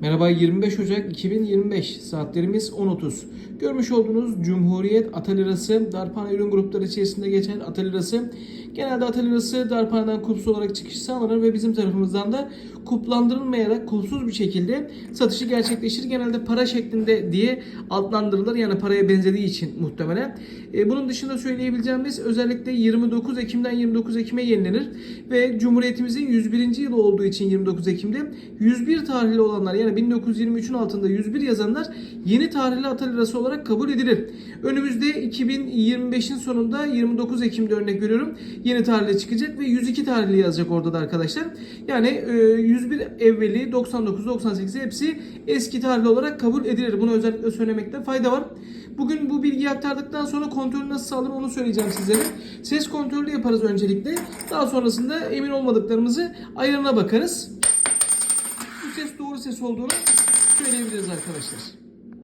Merhaba 25 Ocak 2025 saatlerimiz 10.30. Görmüş olduğunuz Cumhuriyet Atalirası Darphane ürün grupları içerisinde geçen Atalirası genelde Atalirası Darphane'den kupsuz olarak çıkış sağlanır ve bizim tarafımızdan da kuplandırılmayarak kupsuz bir şekilde satışı gerçekleşir. Genelde para şeklinde diye adlandırılır yani paraya benzediği için muhtemelen. E, bunun dışında söyleyebileceğimiz özellikle 29 Ekim'den 29 Ekim'e yenilenir ve Cumhuriyetimizin 101. yılı olduğu için 29 Ekim'de 101 tarihli olanlar yani 1923'ün altında 101 yazanlar yeni tarihli Ata lirası olarak kabul edilir. Önümüzde 2025'in sonunda 29 Ekim'de örnek veriyorum yeni tarihli çıkacak ve 102 tarihli yazacak orada da arkadaşlar. Yani e, 101 evveli 99 98 hepsi eski tarihli olarak kabul edilir. Bunu özellikle söylemekte fayda var. Bugün bu bilgiyi aktardıktan sonra kontrolü nasıl sağlanır onu söyleyeceğim sizlere. Ses kontrolü yaparız öncelikle. Daha sonrasında emin olmadıklarımızı ayarına bakarız. Ses doğru ses olduğunu söyleyebiliriz arkadaşlar.